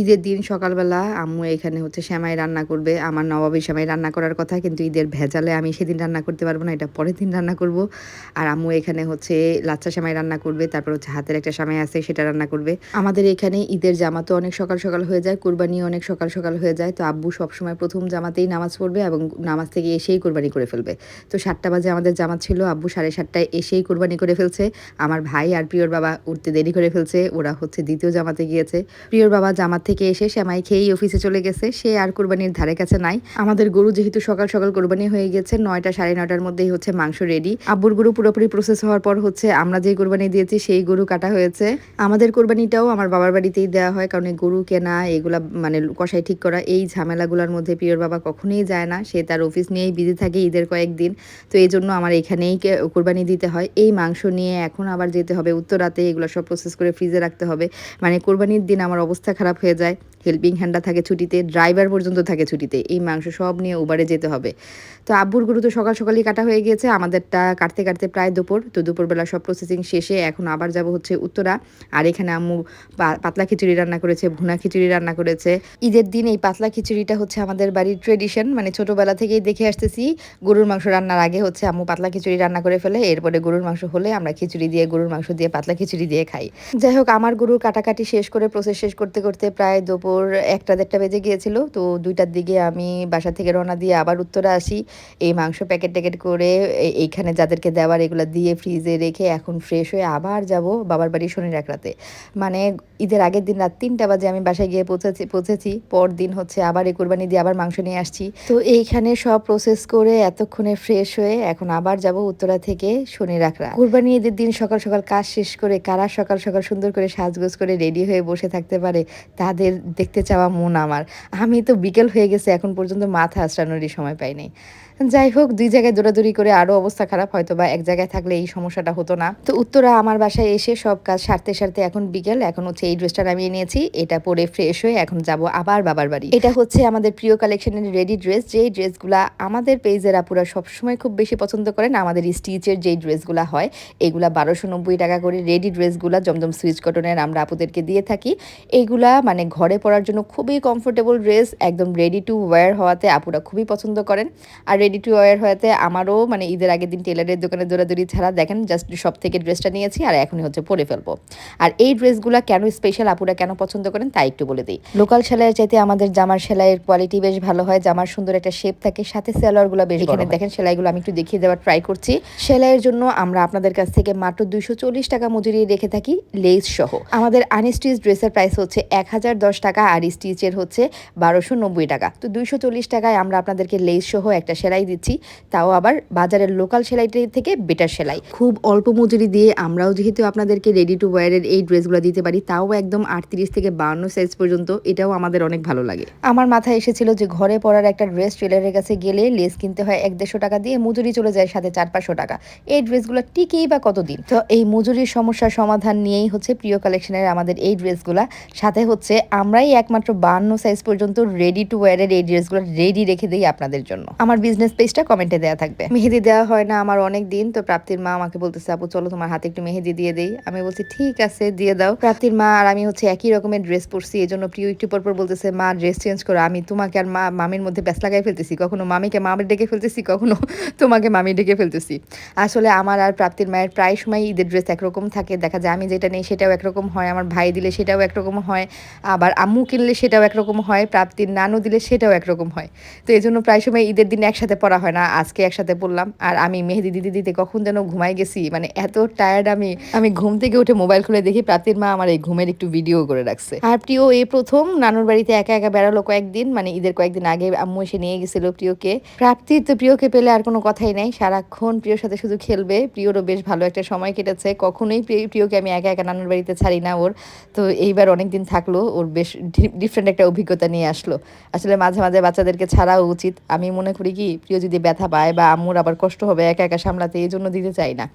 ঈদের দিন সকালবেলা আম্মু এখানে হচ্ছে শ্যামাই রান্না করবে, আমার নবাবী শ্যামাই রান্না করার কথা, কিন্তু ঈদের ভেজালে আমি সেদিন রান্না করতে পারব না, এটা পরের দিন রান্না করব। আর আম্মু এখানে হচ্ছে লাচ্চা শ্যামাই রান্না করবে, তারপর হচ্ছে হাতের একটা শ্যামাই আছে, সেটা রান্না করবে। আমাদের এখানে ঈদের জামা তো অনেক সকাল সকাল হয়ে যায় কুরবানি অনেক সকাল সকাল হয়ে যায়, তো আব্বু সবসময় প্রথম জামাতেই নামাজ পড়বে এবং নামাজ থেকে এসেই কোরবানি করে ফেলবে। তো সাতটা বাজে আমাদের জামাত ছিল, আব্বু সাড়ে সাতটায় এসেই কোরবানি করে ফেলছে। আমার ভাই আর প্রিয়র বাবা উঠতে দেরি করে ফেলছে, ওরা হচ্ছে দ্বিতীয় জামাতে গিয়েছে। প্রিয়র বাবা জামাত থেকে এসে শ্যামাই খেয়েই অফিসে চলে গেছে। সে আর কোরবানির ধারে কাছে নাই। আমাদের গরু যেহেতু সকাল সকাল কোরবানি হয়ে গেছে, নয়টা সাড়ে নয়টার মধ্যেই হচ্ছে মাংস রেডি আব্বুর গরু পুরোপুরি প্রসেস হওয়ার পর হচ্ছে আমরা যে কোরবানি দিয়েছি, সেই গরু কাটা হয়েছে। আমাদের কোরবানিটাও আমার বাবার বাড়িতেই দেওয়া হয়, কারণ গরু কেনা, এগুলা মানে কষাই ঠিক করা, এই ঝামেলাগুলোর মধ্যে প্রিয়র বাবা কখনোই যায় না। সে তার অফিস নিয়েই বিজি থাকে ঈদের কয়েকদিন তো এই জন্য আমার এখানেই কোরবানি দিতে হয়। এই মাংস নিয়ে এখন আবার যেতে হবে উত্তরাতে, এগুলো সব প্রসেস করে ফ্রিজে রাখতে হবে। মানে কোরবানির দিন আমার অবস্থা খারাপ হয়ে যায় হেল্পিং হ্যান্ডটা থাকে ছুটিতে ড্রাইভার পর্যন্ত থাকে ছুটিতে, এই মাংস সব নিয়ে উবারে যেতে হবে। তো আব্বুর গরু তো সকাল সকালই কাটা হয়ে গিয়েছে, আমাদেরটা কাটতে কাটতে প্রায় দুপুর, তো দুপুরবেলা সব প্রসেসিং শেষে এখন আবার যাব হচ্ছে উত্তরা। আর এখানে আম্মু পাতলা খিচুড়ি রান্না করেছে, ভুনা খিচুড়ি রান্না করেছে। ঈদের দিন এই পাতলা খিচুড়িটা হচ্ছে আমাদের বাড়ির ট্রেডিশন মানে ছোটবেলা থেকেই দেখে আসতেছি। গরুর মাংস রান্নার আগে হচ্ছে আম্মু পাতলা খিচুড়ি রান্না করে ফেলে, এরপরে গরুর মাংস হলে আমরা খিচুড়ি দিয়ে, গরুর মাংস দিয়ে পাতলা খিচুড়ি দিয়ে খাই। যাই হোক, আমার গরুর কাটাকাটি শেষ করে প্রসেস শেষ করতে করতে প্রায় দুপুর একটা দেড়টা বেজে গিয়েছিল। তো দুইটার দিকে আমি বাসা থেকে রওনা দিয়ে আবার উত্তরে আসি। এই মাংস প্যাকেট ট্যাকেট করে এইখানে যাদেরকে দেওয়ার এগুলো দিয়ে ফ্রিজে রেখে এখন ফ্রেশ হয়ে আবার যাব বাবার বাড়ি শনির এক রাতে। মানে ঈদের আগের দিন রাত তিনটা বাজে আমি বাসায় গিয়ে পৌঁছেছি পৌঁছেছি। পর দিন হচ্ছে আবার এই কোরবানি দিয়ে আবার মাংস নিয়ে আসছি। তো এইখানে সব প্রসেস করে এতক্ষণে ফ্রেশ হয়ে এখন আবার যাব উত্তরা থেকে শনি রাখরা কোরবানি ঈদের দিন সকাল সকাল কাজ শেষ করে, কারা সকাল সকাল সুন্দর করে সাজগোজ করে রেডি হয়ে বসে থাকতে পারে তাদের দেখতে চাওয়া মন আমার। আমি তো বিকেল হয়ে গেছে, এখন পর্যন্ত মাথা আশ্রানোরই সময় পাই নাই। যাই হোক, দুই জায়গায় দৌড়াদৌড়ি করে আরও অবস্থা খারাপ হয়তো বা এক জায়গায় থাকলে এই সমস্যাটা হতো না। তো উত্তরা আমার বাসায় এসে সব কাজ সারতে সারতে এখন বিকেল, এখন হচ্ছে এই ড্রেসটা নামিয়ে নিয়েছি, এটা পরে ফ্রেশ হয়ে এখন যাব আবার বাবার বাড়ি। এটা হচ্ছে আমাদের প্রিয় কালেকশনের রেডি ড্রেস যেই ড্রেসগুলা আমাদের পেজের আপুরা সবসময় খুব বেশি পছন্দ করেন, আমাদের স্টিচের যেই ড্রেসগুলা হয়, এগুলা বারোশো নব্বই টাকা করে রেডি ড্রেসগুলা জমজম সুইচ কটনের আমরা আপুদেরকে দিয়ে থাকি। এইগুলা মানে ঘরে পরার জন্য খুবই কমফোর্টেবল ড্রেস একদম রেডি টু ওয়্যার হওয়াতে আপুরা খুবই পছন্দ করেন। আর রেডি টু ওয়্যার হওয়াতে আমারও মানে ঈদের আগের দিন টেলারের দোকানে দৌড়াদৌড়ি ছাড়া দেখেন জাস্ট সব থেকে ড্রেসটা নিয়েছি আর এখনই হচ্ছে পরে ফেলব। আর এই ড্রেসগুলো কেন স্পেশাল আপুরা কেন পছন্দ করেন তাই একটু বলে দিই। লোকাল সেলাইয়ের চাইতে আমাদের জামার সেলাইয়ের কোয়ালিটি বেশ ভালো হয় জামার সুন্দর একটা শেপ থাকে সাথে সেলারগুলো বেশ এখানে দেখেন সেলাইগুলো আমি একটু দেখিয়ে দেওয়ার ট্রাই করছি। সেলাইয়ের জন্য আমরা আপনাদের কাছ থেকে মাত্র দুইশো চল্লিশ টাকা মজুরি রেখে থাকি লেস সহ। আমাদের আনস্টিচ ড্রেসের প্রাইস হচ্ছে এক হাজার দশ টাকা আর স্টিচের হচ্ছে বারোশো নব্বই টাকা। তো দুইশো চল্লিশ টাকায় আমরা আপনাদেরকে লেস সহ একটা সেলাই দিচ্ছি, তাও আবার বাজারের লোকাল সেলাইটি থেকে বেটার সেলাই। খুব অল্প মজুরি দিয়ে আমরাও যেহেতু আপনাদেরকে রেডি টু ওয়ারের এই ড্রেসগুলো দিতে পারি, তাও একদম আটত্রিশ থেকে বান্ন সাইজ পর্যন্ত, এটাও আমাদের অনেক ভালো লাগে। আমার মাথায় এসেছিল যে ঘরে পরার একটা ড্রেস টেলারের কাছে গেলে লেস কিনতে হয় এক দেড়শো টাকা দিয়ে, মজুরি চলে যায় সাথে চার পাঁচশো টাকা। এই ড্রেসগুলো টিকেই বা কতদিন? তো এই মজুরির সমস্যার সমাধান নিয়েই হচ্ছে প্রিয় কালেকশনের আমাদের এই ড্রেসগুলা। সাথে হচ্ছে আমরাই একমাত্র বান্ন সাইজ পর্যন্ত রেডি টু ওয়ারের এই ড্রেসগুলো রেডি রেখে দিই আপনাদের জন্য। আমার বিজনেস পেজটা কমেন্টে দেওয়া থাকবে। মেহেদি দেওয়া হয় না আমার অনেক দিন, তো প্রাপ্তির মা আমাকে বলতেছে, আপু, চলো তোমার হাতে একটু মেহেদি দিয়ে দেই। আমি বলছি, ঠিক আছে, দিয়ে দাও। প্রাপ্তির মা আর আমি হচ্ছে একই রকমের ড্রেস পরছি এই জন্য প্রিয় একটু পরপর বলতেছে, মা ড্রেস চেঞ্জ করো, আমি তোমাকে আর মা, মামির মধ্যে ব্যাস লাগাই ফেলতেছি। কখনো মামিকে মামির ডেকে ফেলতেছি, কখনো তোমাকে মামি ডেকে ফেলতেছি। আসলে আমার আর প্রাপ্তির মায়ের প্রায় সময় ঈদের ড্রেস একরকম থাকে, দেখা যায় আমি যেটা নেই সেটাও একরকম হয়, আমার ভাই দিলে সেটাও একরকম হয়, আবার আম্মু কিনলে সেটাও একরকম হয়, প্রাপ্তির নানু দিলে সেটাও একরকম হয়। তো এই জন্য প্রায় সময় ঈদের দিন একসাথে পড়া হয় না, আজকে একসাথে পড়লাম। আর আমি মেহেদি দিদি দিতে কখন যেন ঘুমাই গেছি মানে এত টায়ার্ড আমি। আমি ঘুম থেকে উঠে মোবাইল খুলে দেখি প্রাপ্তির মা আমার এই ঘুমের একটু ভিডিও করে রাখছে। আর প্রিয় এই প্রথম নানুর বাড়িতে একা একা বেড়ালো কয়েকদিন মানে ঈদের কয়েকদিন আগে আম্মু এসে নিয়ে গেছিল প্রিয়কে। প্রাপ্তির তো প্রিয়কে পেলে আর কোনো কথাই নাই, সারাক্ষণ প্রিয়র সাথে শুধু খেলবে। প্রিয়রও বেশ ভালো একটা সময় কেটেছে, কখনোই প্রিয়- প্রিয়কে আমি একা একা নানুর বাড়িতে ছাড়ি না ওর। তো এইবার অনেকদিন থাকল, ওর বেশ ডিফারেন্ট একটা অভিজ্ঞতা নিয়ে আসলো। আসলে মাঝে মাঝে বাচ্চাদেরকে ছাড়াও উচিত। আমি মনে করি কি প্রিয় যদি ব্যথা পায় বা আম্মুর আবার কষ্ট হবে, একা একা সামলাতে এই জন্য দিতে চাই না।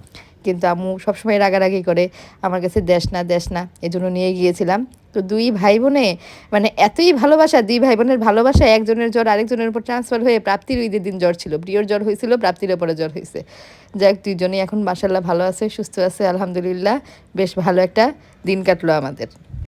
কিন্তু আম্মু সবসময় রাগারাগি করে, আমার কাছে দেশ না দেশ না, এই জন্য নিয়ে গিয়েছিলাম। তো দুই ভাই বোনে মানে এতই ভালোবাসা, দুই ভাই বোনের ভালোবাসা, একজনের জ্বর আরেকজনের উপর ট্রান্সফার হয়ে প্রাপ্তির ঈদের দিন জ্বর ছিল। প্রিয়র জ্বর হয়েছিল, প্রাপ্তির ওপরে জ্বর হয়েছে। যাক, দুইজনেই এখন মাসাল্লাহ ভালো আছে, সুস্থ আছে, আলহামদুলিল্লাহ। বেশ ভালো একটা দিন কাটলো আমাদের।